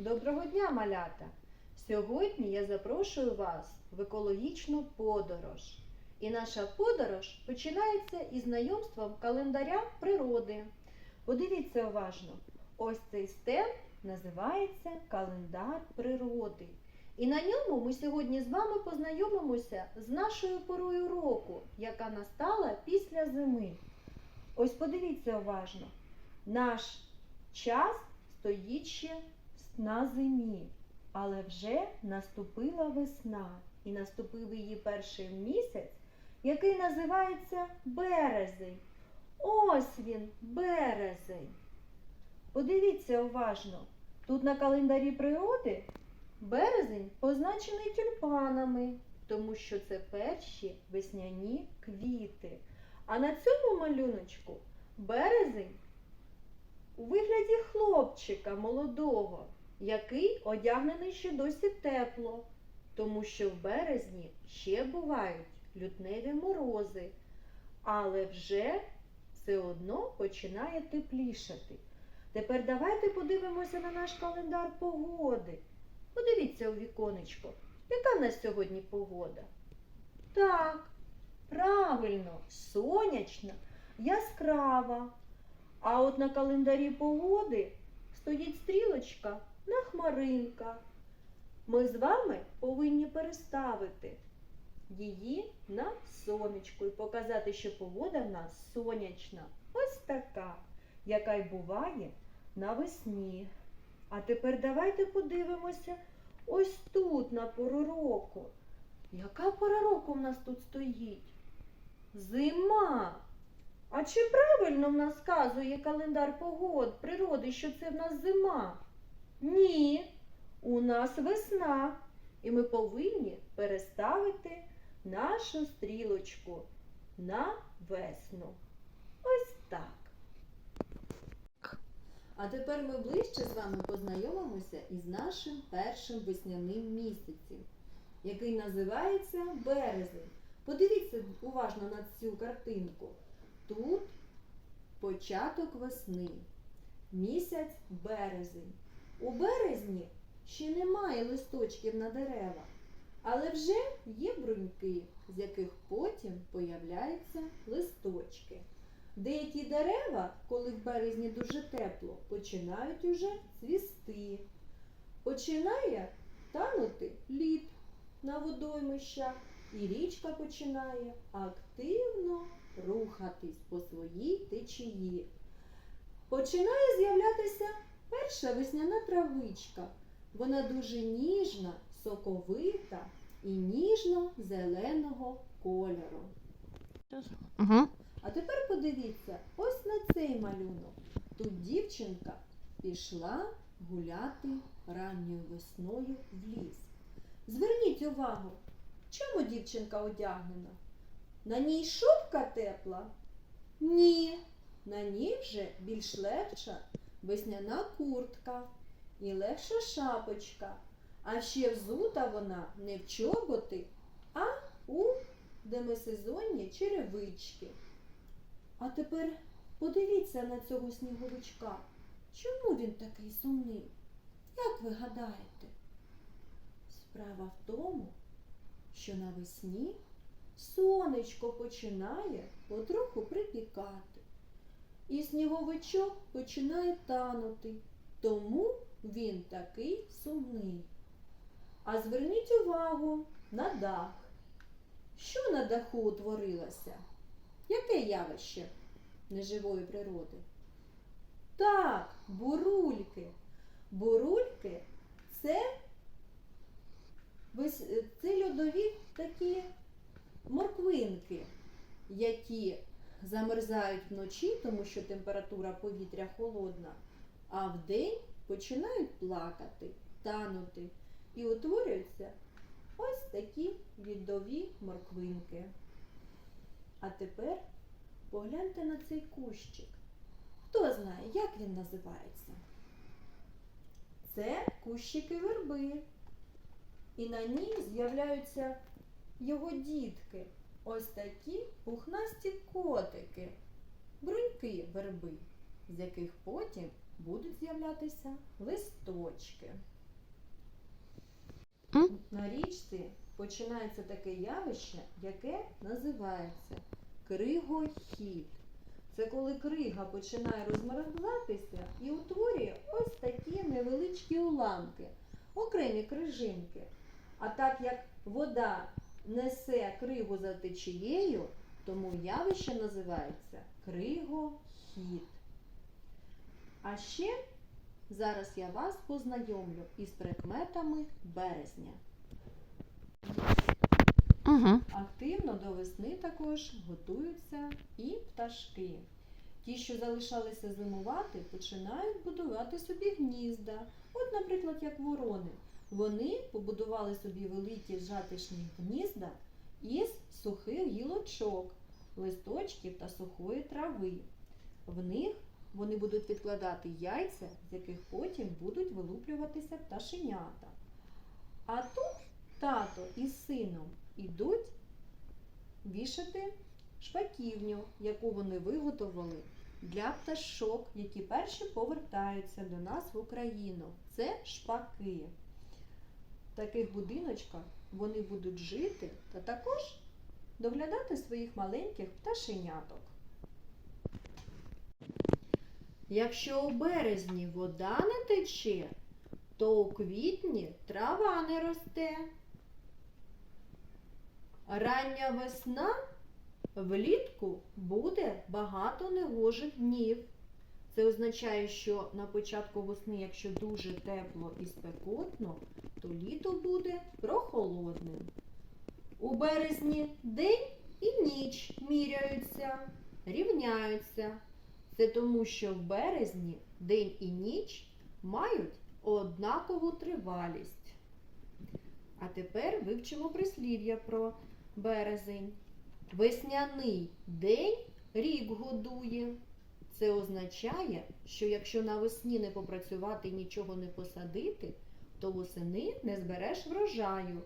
Доброго дня, малята! Сьогодні я запрошую вас в екологічну подорож. І наша подорож починається із знайомством календаря природи. Подивіться уважно, ось цей стенд називається календар природи. І на ньому ми сьогодні з вами познайомимося з нашою порою року, яка настала після зими. Ось подивіться уважно, наш час стоїть ще на зимі, але вже наступила весна, і наступив її перший місяць, який називається березень. Ось він, березень. Подивіться уважно, тут на календарі природи березень позначений тюльпанами, тому що це перші весняні квіти. А на цьому малюночку березень у вигляді хлопчика молодого, який одягнений ще досі тепло, тому що в березні ще бувають лютневі морози, але вже все одно починає теплішати. Тепер давайте подивимося на наш календар погоди. Подивіться у віконечко, яка в нас сьогодні погода? Так, правильно, сонячна, яскрава. А от на календарі погоди стоїть стрілочка на хмаринка. Ми з вами повинні переставити її на сонечко і показати, що погода в нас сонячна. Ось така, яка й буває навесні. А тепер давайте подивимося ось тут на пору року. Яка пора року в нас тут стоїть? Зима. А чи правильно в нас сказує календар погод природи, що це в нас зима? Ні, у нас весна, і ми повинні переставити нашу стрілочку на весну. Ось так. А тепер ми ближче з вами познайомимося із нашим першим весняним місяцем, який називається березень. Подивіться уважно на цю картинку. Тут початок весни, місяць березень. У березні ще немає листочків на деревах, але вже є бруньки, з яких потім появляються листочки. Деякі дерева, коли в березні дуже тепло, починають уже цвісти. Починає танути лід на водоймищах, і річка починає активно рухатись по своїй течії. Починає з'являтися перша весняна травичка. Вона дуже ніжна, соковита і ніжно-зеленого кольору. Угу. А тепер подивіться ось на цей малюнок. Тут дівчинка пішла гуляти ранньою весною в ліс. Зверніть увагу, чому дівчинка одягнена? На ній шубка тепла? Ні. На ній вже більш легша весняна куртка і легша шапочка. А ще взута вона не в чоботи, а у демисезонні черевички. А тепер подивіться на цього сніговичка. Чому він такий сумний? Як ви гадаєте? Справа в тому, що навесні сонечко починає потроху припікати, і сніговичок починає танути, тому він такий сумний. А зверніть увагу на дах. Що на даху утворилося? Яке явище неживої природи? Так, бурульки. Бурульки це, це льодові такі морквинки, які замерзають вночі, тому що температура повітря холодна, а вдень починають плакати, танути і утворюються ось такі льодові морквинки. А тепер погляньте на цей кущик. Хто знає, як він називається? Це кущики верби. І на ній з'являються його дітки. Ось такі пухнасті котики, бруньки верби. з яких потім будуть з'являтися листочки. На річці починається таке явище, яке називається кригохід. Це коли крига починає розмерзатися і утворює ось такі невеличкі уламки, окремі крижинки. А так як вода несе кригу за течією, тому явище називається кригохід. А ще зараз я вас познайомлю із прикметами березня. Угу. Активно до весни також готуються і пташки. Ті, що залишалися зимувати, починають будувати собі гнізда. От, наприклад, як ворони. Вони побудували собі великі жатишні гнізда із сухих гілочок, листочків та сухої трави. В них вони будуть відкладати яйця, з яких потім будуть вилуплюватися пташенята. А тут тато із сином ідуть вішати шпаківню, яку вони виготовили для пташок, які перші повертаються до нас в Україну. Це шпаки. В таких будиночках вони будуть жити та також доглядати своїх маленьких пташеняток. Якщо у березні вода не тече, то у квітні трава не росте. Рання весна влітку буде багато негожих днів. Це означає, що на початку весни, якщо дуже тепло і спекотно, то літо буде прохолодним. У березні день і ніч міряються, рівняються. Це тому, що в березні день і ніч мають однакову тривалість. А тепер вивчимо прислів'я про березень. Весняний день рік годує. Це означає, що якщо навесні не попрацювати і нічого не посадити, то восени не збереш врожаю.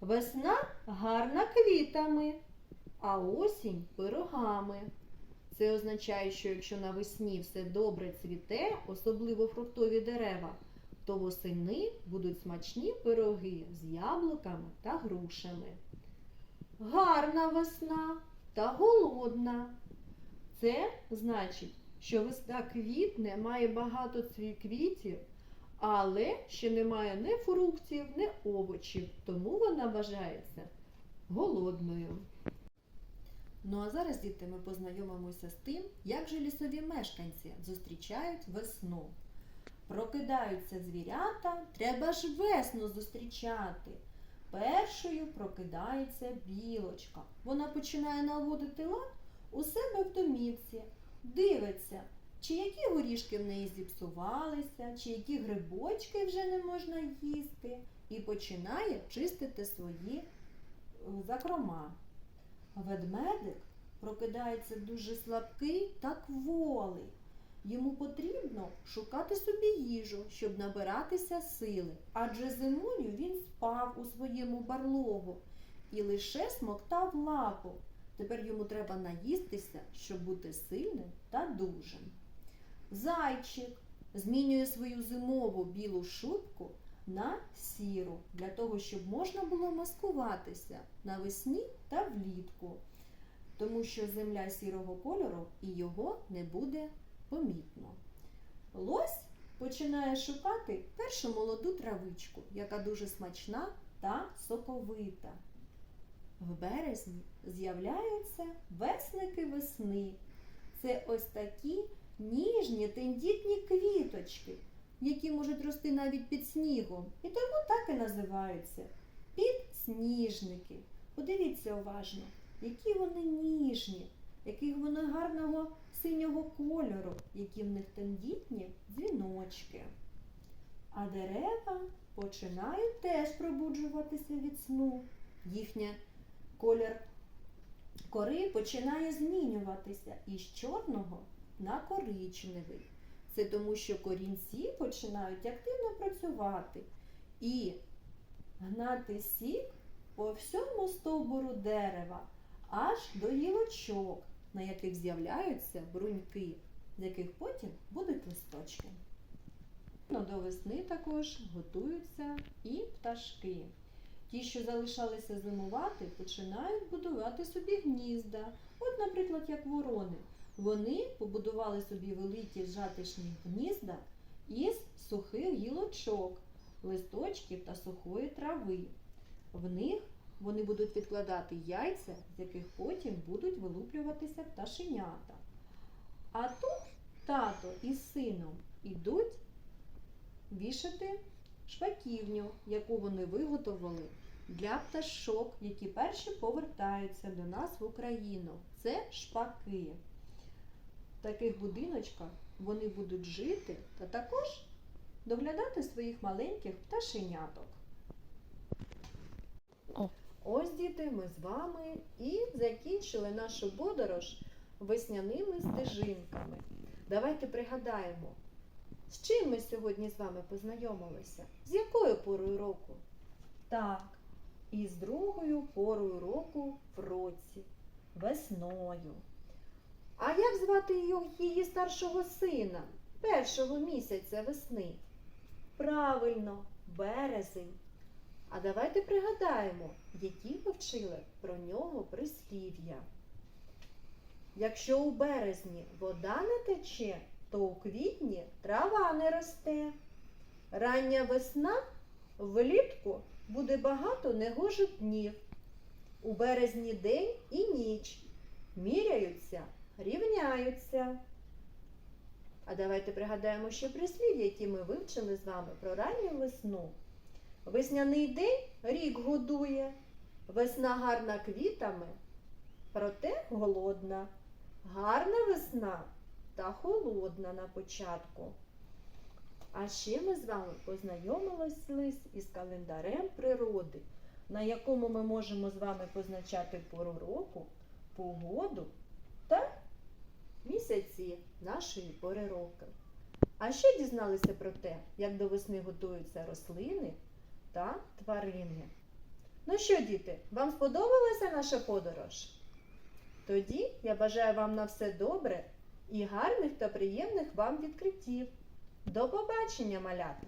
Весна гарна квітами, а осінь пирогами. Це означає, що якщо навесні все добре цвіте, особливо фруктові дерева, то восени будуть смачні пироги з яблуками та грушами. Гарна весна та голодна. Це значить, що весна квітне, має багато квітів, але ще немає ні фруктів, ні овочів, тому вона вважається голодною. Ну а зараз, діти, ми познайомимося з тим, як же лісові мешканці зустрічають весну. Прокидаються звірята, треба ж весну зустрічати. Першою прокидається білочка. Вона починає наводити лад у себе в домівці, дивиться, чи які горішки в неї зіпсувалися, чи які грибочки вже не можна їсти, і починає чистити свої е, закрома. Ведмедик прокидається дуже слабкий та кволий. Йому потрібно шукати собі їжу, щоб набиратися сили, адже зимою він спав у своєму барлогу і лише смоктав лапу. Тепер йому треба наїстися, щоб бути сильним та дужим. Зайчик змінює свою зимову білу шубку на сіру, для того, щоб можна було маскуватися навесні та влітку, тому що земля сірого кольору і його не буде помітно. Лось починає шукати першу молоду травичку, яка дуже смачна та соковита. В березні з'являються весники весни. Це ось такі ніжні тендітні квіточки, які можуть рости навіть під снігом. І тому так і називаються підсніжники. Подивіться уважно, які вони ніжні, яких вони гарного синього кольору, які в них тендітні дзвіночки. А дерева починають теж пробуджуватися від сну. Їхня колір кори починає змінюватися із чорного на коричневий. Це тому, що корінці починають активно працювати і гнати сік по всьому стовбуру дерева аж до гілочок, на яких з'являються бруньки. з яких потім будуть листочки. До весни також готуються і пташки. Ті, що залишалися зимувати, починають будувати собі гнізда. От, наприклад, як ворони. Вони побудували собі великі жатишні гнізда із сухих гілочок, листочків та сухої трави. В них вони будуть відкладати яйця, з яких потім будуть вилуплюватися пташенята. А тут тато із сином ідуть вішати шпаківню, яку вони виготовили для пташок, які перші повертаються до нас в Україну. Це шпаки. В таких будиночках вони будуть жити та також доглядати своїх маленьких пташеняток. Ось, діти, ми з вами і закінчили нашу подорож весняними стежинками. Давайте пригадаємо, з чим ми сьогодні з вами познайомилися? З якою порою року? Так, із другою порою року в році, весною. А як звати її, її старшого сина першого місяця весни? Правильно, березень. А давайте пригадаємо, які ми вчили про нього прислів'я. Якщо у березні вода не тече, то у квітні трава не росте. Рання весна влітку буде багато негожих днів. У березні день і ніч міряються, рівняються. А давайте пригадаємо ще прислів'я, які ми вивчили з вами про ранню весну. Весняний день рік годує, весна гарна квітами, проте голодна. Гарна весна та холодна на початку. А ще ми з вами познайомились із календарем природи, на якому ми можемо з вами позначати пору року, погоду та місяці нашої пори року. А ще дізналися про те, як до весни готуються рослини та тварини. Ну що, діти, вам сподобалася наша подорож? Тоді я бажаю вам на все добре і гарних та приємних вам відкриттів. До побачення, малята!